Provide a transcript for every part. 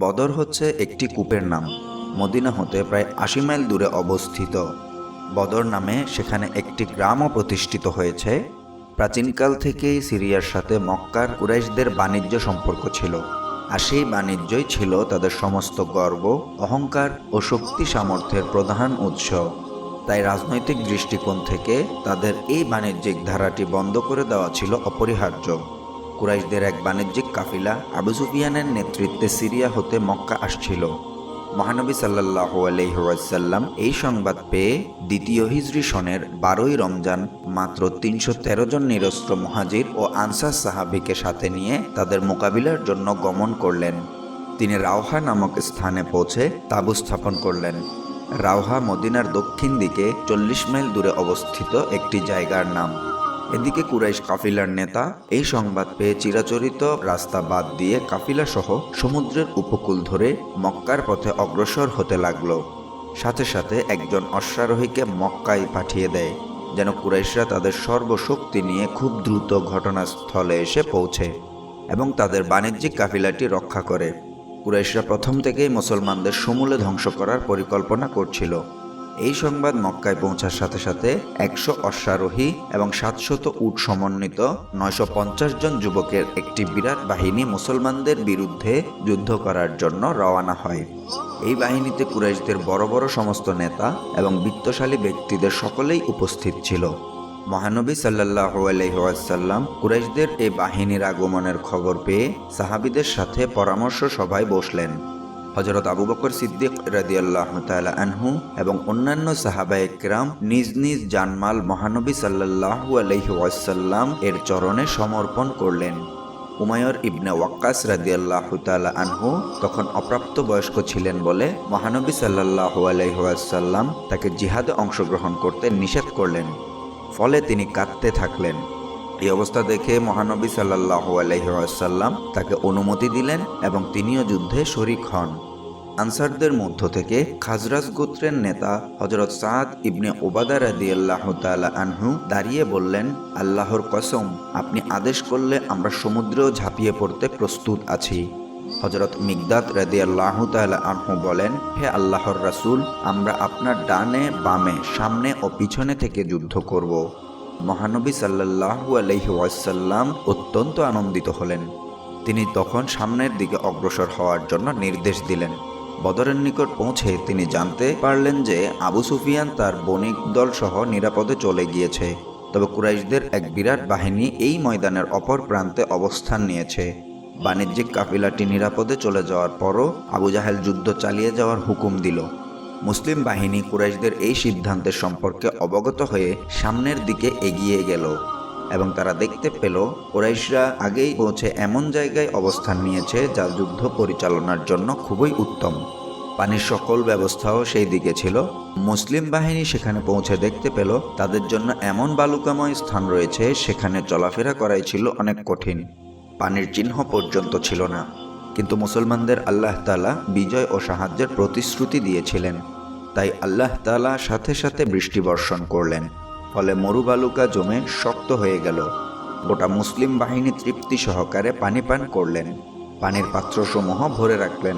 বদর হচ্ছে একটি কূপের নাম। মদিনা হতে প্রায় আশি মাইল দূরে অবস্থিত। বদর নামে সেখানে একটি গ্রামও প্রতিষ্ঠিত হয়েছে। প্রাচীনকাল থেকেই সিরিয়ার সাথে মক্কার কুরাইশদের বাণিজ্য সম্পর্ক ছিল। আর সেই বাণিজ্যই ছিল তাদের সমস্ত গর্ব, অহংকার ও শক্তি সামর্থ্যের প্রধান উৎস। তাই রাজনৈতিক দৃষ্টিকোণ থেকে তাদের এই বাণিজ্যিক ধারাটি বন্ধ করে দেওয়া ছিল অপরিহার্য। কুরাইশদের এক বাণিজ্যিক কাফিলা আবু সুফিয়ানের নেতৃত্বে সিরিয়া হতে মক্কা আসছিল। মহানবী সাল্লাহ আলহিহাসাল্লাম এই সংবাদ পেয়ে দ্বিতীয় হিজরি সনের বারোই রমজান মাত্র তিনশো তেরো জন নিরস্ত্র মহাজির ও আনসার সাহাবিকে সাথে নিয়ে তাদের মোকাবিলার জন্য গমন করলেন। তিনি রাওহা নামক স্থানে পৌঁছে তাঁবু স্থাপন করলেন। রাওহা মদিনার দক্ষিণ দিকে চল্লিশ মাইল দূরে অবস্থিত একটি জায়গার নাম। এদিকে কুরাইশ কাফিলার নেতা এই সংবাদ পেয়ে চিরাচরিত রাস্তা বাদ দিয়ে কাফিলা সহ সমুদ্রের উপকূল ধরে মক্কার পথে অগ্রসর হতে লাগল। সাথে সাথে একজন অশ্বারোহীকে মক্কায় পাঠিয়ে দেয়, যেন কুরাইশরা তাদের সর্বশক্তি নিয়ে খুব দ্রুত ঘটনাস্থলে এসে পৌঁছে এবং তাদের বাণিজ্যিক কাফিলাটি রক্ষা করে। কুরাইশরা প্রথম থেকেই মুসলমানদের সমূলে ধ্বংস করার পরিকল্পনা করছিল। এই সংবাদ মক্কায় পৌঁছার সাথে সাথে একশো অশ্বারোহী এবং সাতশত উট সমন্বিত নয়শো পঞ্চাশ জন যুবকের একটি বিরাট বাহিনী মুসলমানদের বিরুদ্ধে যুদ্ধ করার জন্য রওয়ানা হয়। এই বাহিনীতে কুরাইশদের বড় বড় সমস্ত নেতা এবং বিত্তশালী ব্যক্তিদের সকলেই উপস্থিত ছিল। মহানবী সাল্লাহ আলহিহাসাল্লাম কুরাইশদের এই বাহিনীর আগমনের খবর পেয়ে সাহাবিদের সাথে পরামর্শ সভায় বসলেন। হজরত আবু বকর সিদ্দিক রাদিয়াল্লাহ তালা আনহু এবং অন্যান্য সাহাবায়ে কেরাম নিজ নিজ জানমাল মহানবী সাল্লাহু আলহি ওয়াসাল্লাম এর চরণে সমর্পণ করলেন। উমায়র ইবনে ওয়াক্কাস রাদিয়াল্লাহ তালা আনহু তখন অপ্রাপ্ত বয়স্ক ছিলেন বলে মহানবী সাল্লাহ আলহিহাসাল্লাম তাকে জিহাদে অংশগ্রহণ করতে নিষেধ করলেন। ফলে তিনি কাঁদতে থাকলেন। এই অবস্থা দেখে মহানবী সাল্লাহ আলহিহাসাল্লাম তাকে অনুমতি দিলেন এবং তিনিও যুদ্ধে শরিক হন। আনসারদের মধ্য থেকে খাজরাজ গোত্রের নেতা হজরত সাদ ইবনে ওবাদা রাদিয়াল্লাহ তালা আনহু দাঁড়িয়ে বললেন, আল্লাহর কসম, আপনি আদেশ করলে আমরা সমুদ্রেও ঝাঁপিয়ে পড়তে প্রস্তুত আছি। হজরত মিগদাদ রাদিয়াল্লাহ তালা আনহু বলেন, হে আল্লাহর রাসূল, আমরা আপনার ডানে, বামে, সামনে ও পিছনে থেকে যুদ্ধ করব। মহানবী সাল্লাহু আলহি ওয়াসাল্লাম অত্যন্ত আনন্দিত হলেন। তিনি তখন সামনের দিকে অগ্রসর হওয়ার জন্য নির্দেশ দিলেন। বদরের নিকট পৌঁছে তিনি জানতে পারলেন যে আবু সুফিয়ান তার বণিক দল সহ নিরাপদে চলে গিয়েছে। তবে কুরাইশদের এক বিরাট বাহিনী এই ময়দানের অপর প্রান্তে অবস্থান নিয়েছে। বাণিজ্যিক কাফিলাটি নিরাপদে চলে যাওয়ার পরও আবু জাহেল যুদ্ধ চালিয়ে যাওয়ার হুকুম দিল। মুসলিম বাহিনী কুরাইশদের এই সিদ্ধান্তের সম্পর্কে অবগত হয়ে সামনের দিকে এগিয়ে গেল এবং তারা দেখতে পেল কুরাইশরা আগেই পৌঁছে এমন জায়গায় অবস্থান নিয়েছে যা যুদ্ধ পরিচালনার জন্য খুবই উত্তম। পানির সকল ব্যবস্থাও সেই দিকে ছিল। মুসলিম বাহিনী সেখানে পৌঁছে দেখতে পেল তাদের জন্য এমন বালুকাময় স্থান রয়েছে সেখানে চলাফেরা করাই ছিল অনেক কঠিন। পানির চিহ্ন পর্যন্ত ছিল না। কিন্তু মুসলমানদের আল্লাহ তালা বিজয় ও সাহায্যের প্রতিশ্রুতি দিয়েছিলেন। তাই আল্লাহ তালা সাথে সাথে বৃষ্টি বর্ষণ করলেন। ফলে মরুবালুকা জমে শক্ত হয়ে গেল। গোটা মুসলিম বাহিনী তৃপ্তি সহকারে পানি পান করলেন। পানির পাত্রসমূহ ভরে রাখলেন।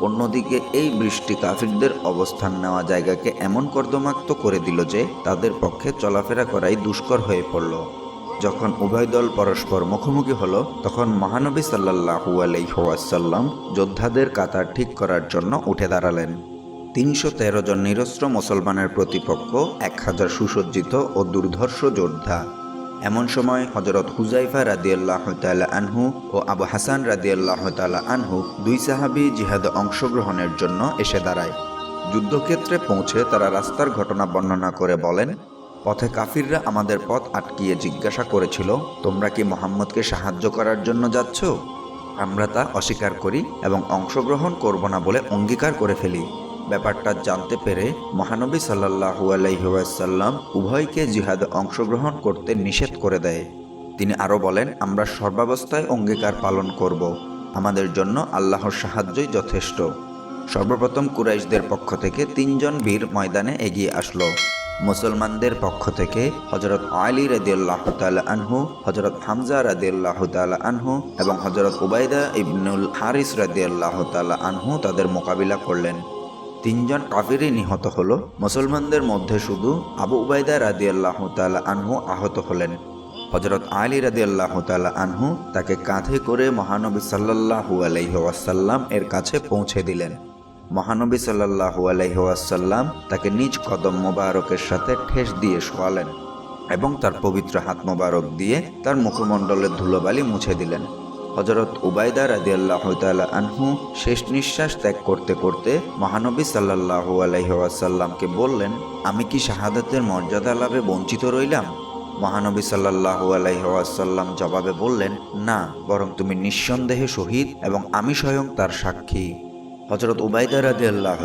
অন্যদিকে এই বৃষ্টি কাফিরদের অবস্থান নেওয়া জায়গাকে এমন কর্দমাক্ত করে দিল যে তাদের পক্ষে চলাফেরা করাই দুষ্কর হয়ে পড়ল। যখন উভয় দল পরস্পর মুখোমুখি হলো, তখন মহানবী সাল্লাহু আলাইসাল্লাম যোদ্ধাদের কাতার ঠিক করার জন্য উঠে দাঁড়ালেন। তিনশো তেরো জন নিরস্ত্র মুসলমানের প্রতিপক্ষ, এক হাজার সুসজ্জিত ও দুর্ধর্ষ যোদ্ধা। এমন সময় হজরত হুজাইফা রাদিয়াল্লাহ তালা আনহু ও আবু হাসান রাদিয়াল্লাহ তালা আনহু দুই সাহাবি জিহাদে অংশগ্রহণের জন্য এসে দাঁড়ায়। যুদ্ধক্ষেত্রে পৌঁছে তারা রাস্তার ঘটনা বর্ণনা করে বলেন পথে কাফিররা আমাদের পথ আটকিয়ে জিজ্ঞাসা করেছিল, তোমরা কি মোহাম্মদকে সাহায্য করার জন্য যাচ্ছ? আমরা তা অস্বীকার করি এবং অংশগ্রহণ করব না বলে অঙ্গীকার করে ফেলি। ব্যাপারটা জানতে পেরে মহানবী সাল্লাহু আলাইসাল্লাম উভয়কে জিহাদে অংশগ্রহণ করতে নিষেধ করে দেয়। তিনি আরও বলেন, আমরা সর্বাবস্থায় অঙ্গীকার পালন করব। আমাদের জন্য আল্লাহর সাহায্যই যথেষ্ট। সর্বপ্রথম কুরাইশদের পক্ষ থেকে তিনজন বীর ময়দানে এগিয়ে আসলো। মুসলমানদের পক্ষ থেকে হজরত আলী রাদিয়াল্লাহ তাআলা আনহু হজরত হামজা রাদিয়াল্লাহ তাআলা আনহু এবং হজরত উবাইদা ইবনুল হারিস রাদিয়াল্লাহ তাআলা আনহু তাদের মোকাবিলা করলেন। তিনজন কাফিরই নিহত হলো। মুসলমানদের মধ্যে শুধু আবু উবাইদা রাদিয়াল্লাহ তাআলা আনহু আহত হলেন। হজরত আলী রাদিয়াল্লাহ তাআলা আনহু তাকে কাঁধে করে মহানবী সাল্লাল্লাহু আলাইহি ওয়াসাল্লাম এর কাছে পৌঁছে দিলেন। মহানবী সাল্লাল্লাহু আলাইহি ওয়াসাল্লাম তাকে নিজ কদম মোবারকের সাথে ঠেস দিয়ে শোয়ালেন এবং তার পবিত্র হাত মোবারক দিয়ে তার মুখমণ্ডলের ধুলোবালি মুছে দিলেন। হজরত উবাইদা রাদিয়াল্লাহু তাআলা আনহু শেষ নিঃশ্বাস ত্যাগ করতে করতে মহানবী সাল্লাল্লাহু আলাইহি ওয়াসাল্লামকে বললেন, আমি কি শাহাদাতের মর্যাদা লাভে বঞ্চিত রইলাম? মহানবী সাল্লাল্লাহু আলাইহি ওয়াসাল্লাম জবাবে বললেন, না, বরং তুমি নিঃসন্দেহে শহীদ এবং আমি স্বয়ং তার সাক্ষী। হজরত উবাইদা রাজি আল্লাহ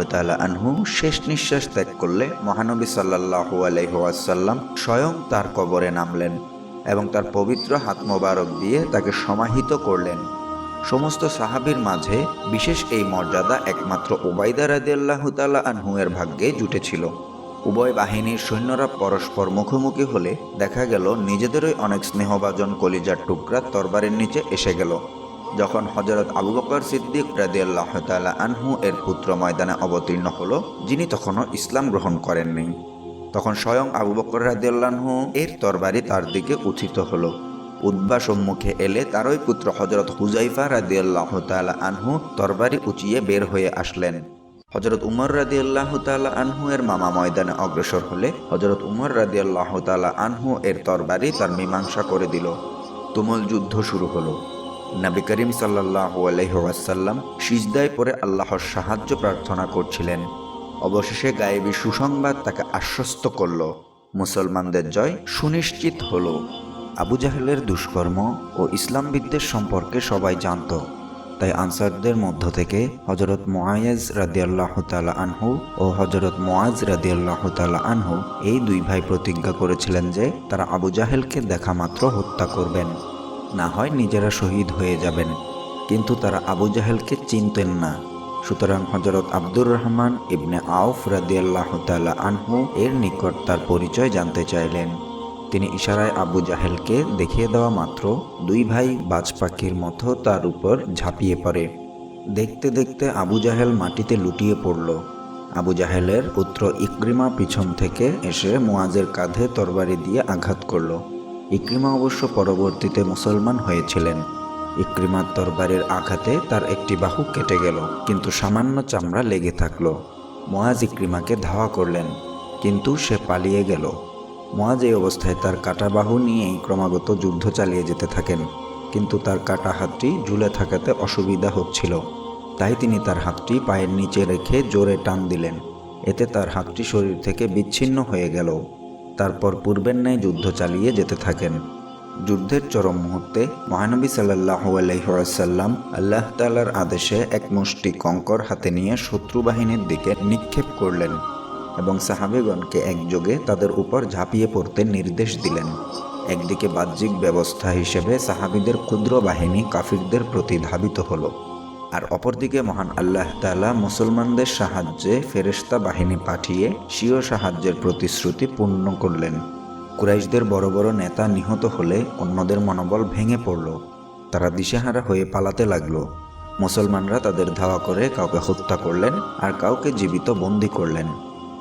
আনহু শেষ নিঃশ্বাস ত্যাগ করলে মহানবী সাল্লাহু আলাইহাসাল্লাম স্বয়ং তার কবরে নামলেন এবং তার পবিত্র হাত মোবারক দিয়ে তাকে সমাহিত করলেন। সমস্ত সাহাবীর মাঝে বিশেষ এই মর্যাদা একমাত্র ওবাইদা রাজি আল্লাহ তালা এর ভাগ্যে জুটেছিল। উভয় বাহিনীর সৈন্যরা পরস্পর মুখোমুখি হলে দেখা গেল, নিজেদেরই অনেক স্নেহভাজন কলিজার টুকরা তরবারের নিচে এসে গেল। যখন হজরত আবু বকর সিদ্দিক রাদিয়াল্লাহ তাআলা আনহু এর পুত্র ময়দানে অবতীর্ণ হল, যিনি তখনও ইসলাম গ্রহণ করেননি তখন স্বয়ং আবু বকর রাদিয়াল্লাহু এর তরবারি তার দিকে উথিত হলো। উদ্বা সম্মুখে এলে তারই পুত্র হজরত হুজাইফা রাদিয়াল্লাহ তাআলা আনহু তরবারি উঁচিয়ে বের হয়ে আসলেন। হজরত উমর রাদি আল্লাহ তালা আনহু এর মামা ময়দানে অগ্রসর হলে হজরত উমর রাদি আল্লাহ তালা আনহু এর তরবারি তার মীমাংসা করে দিল। তুমুল যুদ্ধ শুরু হলো। নবী করিম সাল্লাহ আলহ্লাম সিজদায় পরে আল্লাহর সাহায্য প্রার্থনা করছিলেন। অবশেষে গায়েবী সুসংবাদ তাকে আশ্বস্ত করল। মুসলমানদের জয় সুনিশ্চিত হলো। আবু জাহেলের দুষ্কর্ম ও ইসলাম বিদ্বেষ সম্পর্কে সবাই জানত। তাই আনসারদের মধ্য থেকে হজরত মোয়াজ রাদিয়াল্লাহ তালা আনহু ও হজরত মোয়াজ রাদিয়াল্লাহ তালা আনহু এই দুই ভাই প্রতিজ্ঞা করেছিলেন যে তারা আবু জাহেলকে দেখা মাত্র হত্যা করবেন। না হয় নিজেরা শহীদ হয়ে যাবেন। কিন্তু তারা আবু জাহেলকে চিনতেন না। সুতরাং হজরত আব্দুর রহমান ইবনে আউফ রাদিয়াল্লাহ তালা আনহু এর নিকট তার পরিচয় জানতে চাইলেন। তিনি ইশারায় আবু জাহেলকে দেখিয়ে দেওয়া মাত্র দুই ভাই বাজ পাখির মতো তার উপর ঝাঁপিয়ে পড়ে। দেখতে দেখতে আবু জাহেল মাটিতে লুটিয়ে পড়ল। আবু জাহেলের পুত্র ইকরিমা পিছন থেকে এসে মোয়াজের কাঁধে তরবারি দিয়ে আঘাত করল। ইকরিমা অবশ্য পরবর্তীতে মুসলমান হয়েছিলেন। ইক্রিমার দরবারের আঘাতে তার একটি বাহু কেটে গেল, কিন্তু সামান্য চামড়া লেগে থাকল। মোয়াজ ইক্রিমাকে ধাওয়া করলেন, কিন্তু সে পালিয়ে গেল। মোয়াজ এই অবস্থায় তার কাটা বাহু নিয়েই ক্রমাগত যুদ্ধ চালিয়ে যেতে থাকেন, কিন্তু তার কাটা হাতটি ঝুলে থাকাতে অসুবিধা হচ্ছিল। তাই তিনি তার হাতটি পায়ের নিচে রেখে জোরে টান দিলেন। এতে তার হাতটি শরীর থেকে বিচ্ছিন্ন হয়ে গেল। তারপর পূর্বের ন্যায় যুদ্ধ চালিয়ে যেতে থাকেন। যুদ্ধের চরম মুহূর্তে মহানবী সাল্লাহ আলহিহাসাল্লাম আল্লাহ তালার আদেশে এক মুষ্টি কঙ্কর হাতে নিয়ে শত্রু বাহিনীর দিকে নিক্ষেপ করলেন এবং সাহাবেগণকে একযোগে তাদের উপর ঝাঁপিয়ে পড়তে নির্দেশ দিলেন। একদিকে বাহ্যিক ব্যবস্থা হিসেবে সাহাবিদের ক্ষুদ্র বাহিনী কাফিরদের প্রতি ধাবিত হলো। আর অপরদিকে মহান আল্লাহ তালা মুসলমানদের সাহায্যে ফেরেশতা বাহিনী পাঠিয়ে স্বীয় সাহায্যের প্রতিশ্রুতি পূর্ণ করলেন। কুরাইশদের বড় বড় নেতা নিহত হলে অন্যদের মনোবল ভেঙে পড়ল। তারা দিশেহারা হয়ে পালাতে লাগল। মুসলমানরা তাদের ধাওয়া করে কাউকে হত্যা করলেন আর কাউকে জীবিত বন্দী করলেন।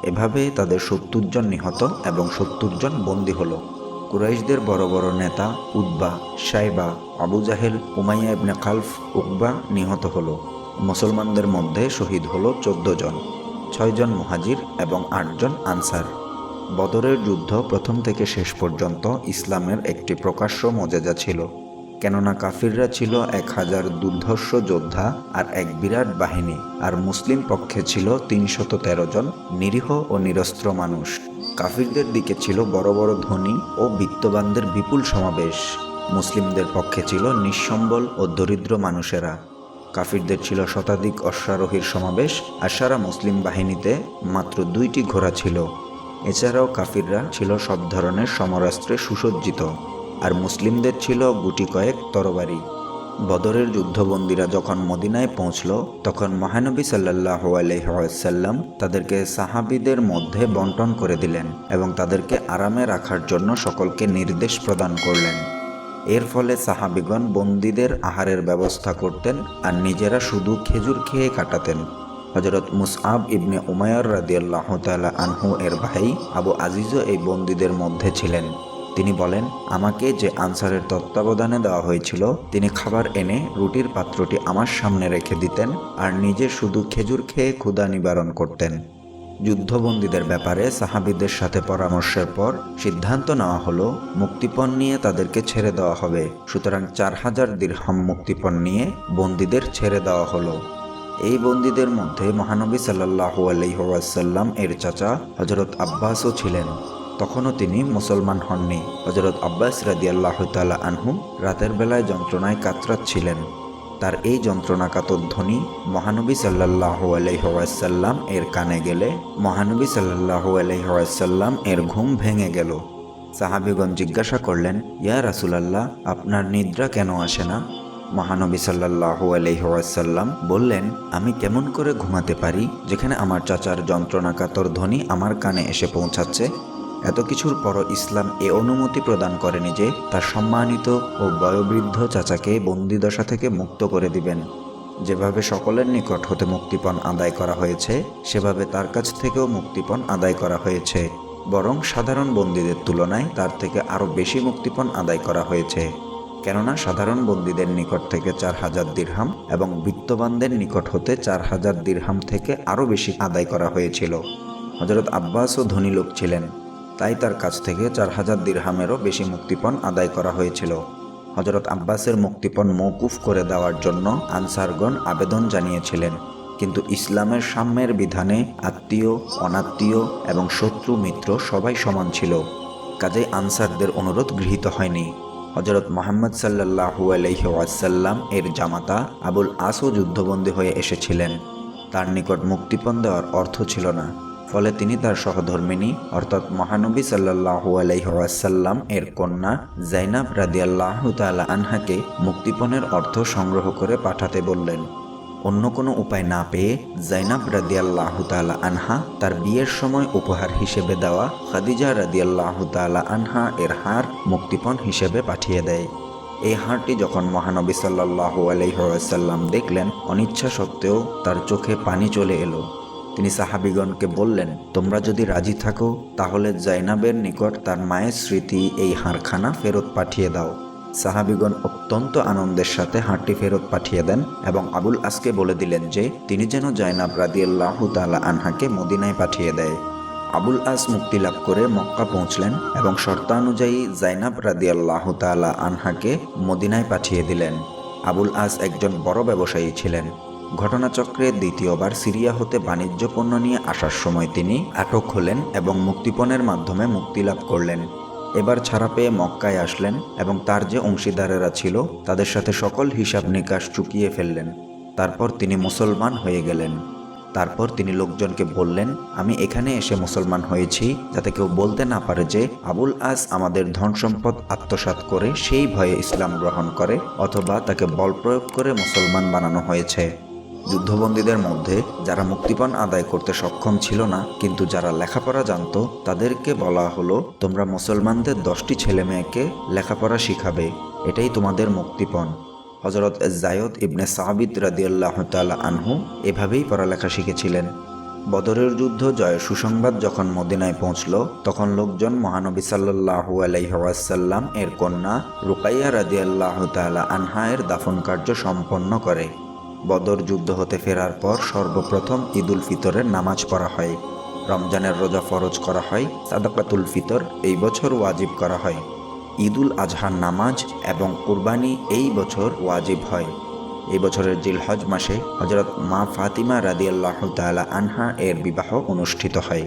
এভাবে তাদের সত্তর জন নিহত এবং সত্তর জন বন্দী হলো। কুরাইশদের বড় বড় নেতা উদ্বা সাইবা আবু জাহেল, উমাইয়া ইবনে খালফ, উকবা নিহত হলো। মুসলমানদের মধ্যে শহীদ হল চোদ্দ জন ছয়জন মহাজির এবং আটজন আনসার। বদরের যুদ্ধ প্রথম থেকে শেষ পর্যন্ত ইসলামের একটি প্রকাশ্য মজেজা ছিল, কেননা কাফিররা ছিল এক হাজার দুর্ধর্ষ যোদ্ধা আর এক বিরাট বাহিনী, আর মুসলিম পক্ষে ছিল তিনশত তেরো জন নিরীহ ও নিরস্ত্র মানুষ। কাফিরদের দিকে ছিল বড় বড় ধনী ও বিত্তবানদের বিপুল সমাবেশ। মুসলিমদের পক্ষে ছিল নিঃসম্বল ও দরিদ্র মানুষেরা। কাফিরদের ছিল শতাধিক অশ্বারোহীর সমাবেশ আর সারা মুসলিম বাহিনীতে মাত্র দুইটি ঘোড়া ছিল। এছাড়াও কাফিররা ছিল সব ধরনের সমরাস্ত্রে সুসজ্জিত। আর মুসলিমদের ছিল গুটি কয়েক তরবারি। বদরের যুদ্ধবন্দীরা যখন মদিনায় পৌঁছল, তখন মহানবী সাল্লাহ আলহাম তাদেরকে সাহাবিদের মধ্যে বন্টন করে দিলেন এবং তাদেরকে আরামে রাখার জন্য সকলকে নির্দেশ প্রদান করলেন। এর ফলে সাহাবিগণ বন্দীদের আহারের ব্যবস্থা করতেন আর নিজেরা শুধু খেজুর খেয়ে কাটাতেন। হজরত মুসআব ইবনে উমায়র রাদিয়াল্লাহ তালা আনহু এর ভাই আবু আজিজও এই বন্দীদের মধ্যে ছিলেন। তিনি বলেন, আমাকে যে আনসারের তত্ত্বাবধানে দেওয়া হয়েছিল, তিনি খাবার এনে রুটির পাত্রটি আমার সামনে রেখে দিতেন আর নিজে শুধু খেজুর খেয়ে ক্ষুধা নিবারণ করতেন। যুদ্ধবন্দীদের ব্যাপারে সাহাবিদের সাথে পরামর্শের পর সিদ্ধান্ত নেওয়া হলো, মুক্তিপণ নিয়ে তাদেরকে ছেড়ে দেওয়া হবে। সুতরাং চার হাজার দীর্হাম মুক্তিপণ নিয়ে বন্দীদের ছেড়ে দেওয়া হলো। এই বন্দীদের মধ্যে মহানবী সাল্লাহু আলহিহাসাল্লাম এর চাচা হজরত আব্বাসও ছিলেন। তখনও তিনি মুসলমান হননি। হজরত আব্বাস রাদিয়াল্লাহ তালা আনহু রাতের বেলায় যন্ত্রণায় কাতরাচ্ছিলেন তার এই যন্ত্রণাকাতর ধ্বনি মহানবী সাল্লাহ আলহিহাসাল্লাম এর কানে গেলে, মহানবী সাল্লাহ আলহিহাসাল্লাম এর ঘুম ভেঙে গেল। সাহাবিগণ জিজ্ঞাসা করলেন, ইয়া রাসুলাল্লাহ, আপনার নিদ্রা কেন আসে না? মহানবী সাল্লাহ আলহিহাসাল্লাম বললেন, আমি কেমন করে ঘুমাতে পারি, যেখানে আমার চাচার যন্ত্রণাকাতর ধ্বনি আমার কানে এসে পৌঁছাচ্ছে? এত কিছুর পরও ইসলাম এ অনুমতি প্রদান করেনি যে তার সম্মানিত ও বয়োবৃদ্ধ চাচাকে বন্দিদশা থেকে মুক্ত করে দিবেন। যেভাবে সকলের নিকট হতে মুক্তিপণ আদায় করা হয়েছে, সেভাবে তার কাছ থেকেও মুক্তিপণ আদায় করা হয়েছে। বরং সাধারণ বন্দীদের তুলনায় তার থেকে আরও বেশি মুক্তিপণ আদায় করা হয়েছে। কেননা সাধারণ বন্দীদের নিকট থেকে চার হাজার দিরহাম এবং বিত্তবানদের নিকট হতে চার হাজার দিরহাম থেকে আরও বেশি আদায় করা হয়েছিল। হজরত আব্বাসও ধনী লোক ছিলেন। তাই তার কাছ থেকে চার হাজার দিরহামেরও বেশি মুক্তিপণ আদায় করা হয়েছিল। হজরত আব্বাসের মুক্তিপণ মৌকুফ করে দেওয়ার জন্য আনসারগণ আবেদন জানিয়েছিলেন। কিন্তু ইসলামের সাম্যের বিধানে আত্মীয়, অনাত্মীয় এবং শত্রু মিত্র সবাই সমান ছিল। কাজেই আনসারদের অনুরোধ গৃহীত হয়নি। হজরত মোহাম্মদ সাল্লাহু আলহিহাসাল্লাম এর জামাতা আবুল আসও যুদ্ধবন্দী হয়ে এসেছিলেন। তার নিকট মুক্তিপণ দেওয়ার অর্থ ছিল না। ফলে তিনি তার সহধর্মিনী, অর্থাৎ মহানবী সাল্লাহু আলাইসাল্লাম এর কন্যা জাইনাব রাদিয়াল্লাহ তালা আনহাকে মুক্তিপণের অর্থ সংগ্রহ করে পাঠাতে বললেন। অন্য কোনো উপায় না পেয়ে জাইনাব রাদিয়াল্লাহ তালা আনহা তার বিয়ের সময় উপহার হিসেবে দেওয়া খাদিজা রাদিয়াল্লাহ তালা আনহা এর হার মুক্তিপণ হিসেবে পাঠিয়ে দেয়। এই হারটি যখন মহানবী সাল্লাহু আলহিহাসাল্লাম দেখলেন, অনিচ্ছা সত্ত্বেও তার চোখে পানি চলে এলো। তিনি সাহাবিগণকে বললেন, তোমরা যদি রাজি থাকো, তাহলে জাইনাবের নিকট তার মায়ের স্মৃতি এই হাড়খানা ফেরত পাঠিয়ে দাও। সাহাবিগণ অত্যন্ত আনন্দের সাথে হাঁটটি ফেরত পাঠিয়ে দেন এবং আবুল আসকে বলে দিলেন যে, তিনি যেন জাইনাব রাদিয়াল্লাহু তালা আনহাকে মদিনায় পাঠিয়ে দেয়। আবুল আস মুক্তি লাভ করে মক্কা পৌঁছলেন এবং শর্তানুযায়ী জাইনাব রাদিয়াল্লাহ তালা আনহাকে মদিনায় পাঠিয়ে দিলেন। আবুল আস একজন বড় ব্যবসায়ী ছিলেন। ঘটনাচক্রে দ্বিতীয়বার সিরিয়া হতে বাণিজ্য পণ্য নিয়ে আসার সময় তিনি আটক হলেন এবং মুক্তিপণের মাধ্যমে মুক্তি লাভ করলেন। এবার ছাড়া পেয়ে মক্কায় আসলেন এবং তার যে অংশীদারেরা ছিল, তাদের সাথে সকল হিসাব নিকাশ চুকিয়ে ফেললেন। তারপর তিনি মুসলমান হয়ে গেলেন। তারপর তিনি লোকজনকে বললেন, আমি এখানে এসে মুসলমান হয়েছি, যাতে কেউ বলতে না পারে যে আবুল আস আমাদের ধন সম্পদ আত্মসাৎ করে সেই ভয়ে ইসলাম গ্রহণ করে, অথবা তাকে বল প্রয়োগ করে মুসলমান বানানো হয়েছে। যুদ্ধবন্দীদের মধ্যে যারা মুক্তিপণ আদায় করতে সক্ষম ছিল না, কিন্তু যারা লেখাপড়া জানত, তাদেরকে বলা হলো, তোমরা মুসলমানদের দশটি ছেলে মেয়েকে লেখাপড়া শিখাবে, এটাই তোমাদের মুক্তিপণ। হজরত জায়দ ইবনে সাহাবিদ রাদিয়াল্লাহ তালা আনহু এভাবেই পড়ালেখা শিখেছিলেন। বদরের যুদ্ধ জয়ের সুসংবাদ যখন মদিনায় পৌঁছল, তখন লোকজন মহানবী সাল্লাহু আলাইহাসাল্লাম এর কন্যা রুকাইয়া রাদিয়াল্লাহ তালা আনহা এর দাফন কার্য সম্পন্ন করে। বদর যুদ্ধ হতে ফেরার পর সর্বপ্রথম ঈদুল ফিতরের নামাজ পড়া হয়। রমজানের রোজা ফরজ করা হয়, সাদাকাতুল ফিতর এই বছর ওয়াজিব করা হয়। ঈদুল আজহার নামাজ এবং কুরবানি এই বছর ওয়াজিব হয়। এই বছরের জিলহজ মাসে হজরত মা ফাতিমা রাদিয়াল্লাহ তালা আনহা এর বিবাহ অনুষ্ঠিত হয়।